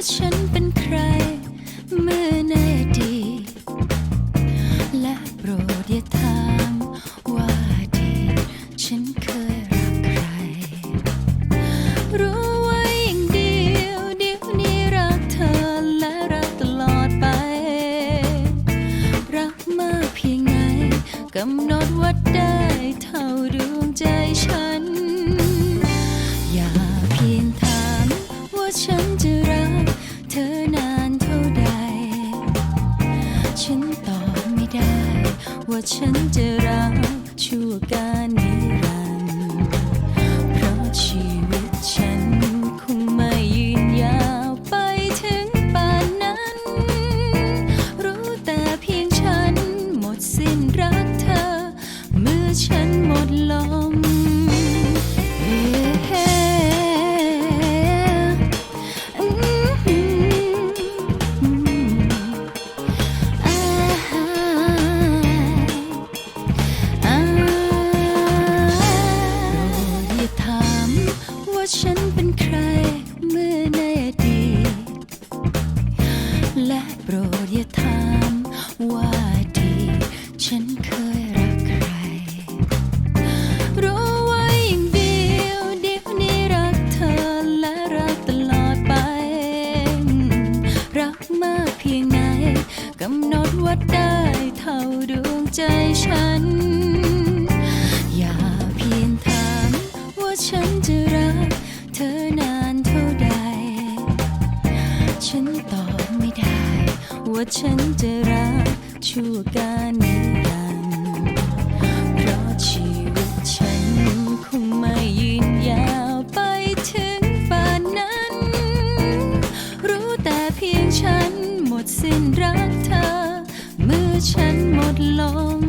ว่าฉันเป็นใคร เมื่อในอดีตและโปรดอย่าถามว่าดีฉันเคยรักใคร รู้ไว้อย่างเดียวเดี๋ยวนี้รักเธอและรักตลอดไป รักมากเพียงไหกำห ว่าฉันจะรักชั่วการ ว่าฉันจะรักชั่วการนิรันดร์เพราะชีวิตฉันคงไม่ยืนยาวไปถึงฝันนั้น รู้แต่เพียงฉันหมดสิ้นรักเธอ เมื่อฉันหมดลม